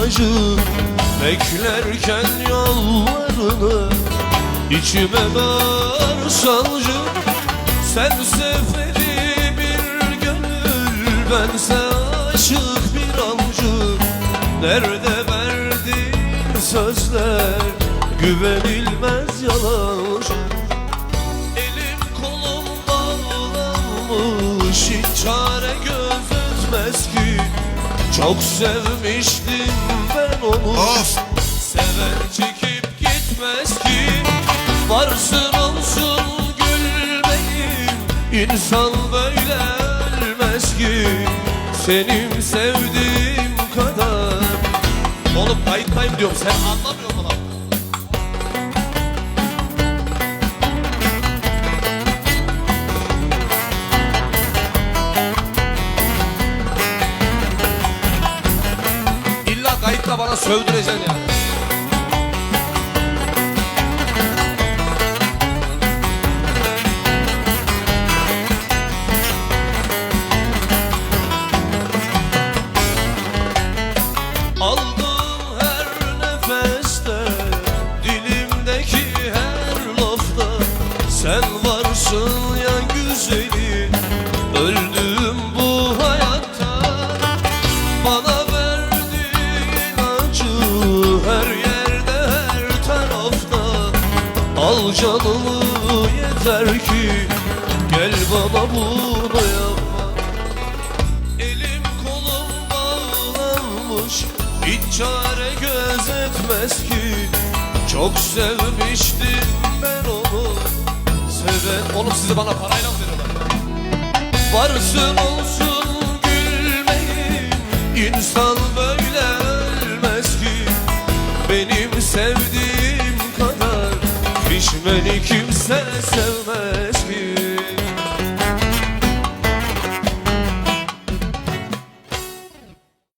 acı Beklerken yollarını içime dar sancı. Sen seferi bir gönül bense aşık bir avcı. Nerede verdiğin sözler güvenilmez yalan Elim kolum bağlanmış hiç çare ki Çok sevmiştim ben onu. Of! Seven çekip gitmez ki. Varsın olsun gülmeyim İnsan böyle ölmez ki. Senin sevdiğim kadar. Oğlum kayıttayım diyorum. Sen anlamıyor musun kayıtla bana sövdüreceksin yani. Aldığım her nefeste Dilimdeki her lafta Sen varsın ya güzeli Öldüğüm Al canımı yeter ki Gel bana yapma Elim kolum bağlanmış Hiç çare gözetmez ki. Çok sevmiştim ben onu. Seven Oğlum sizi bana parayla mı veriyorlar? Varsın olsun gülmeyin İnsan Pişmeni kimse sevmez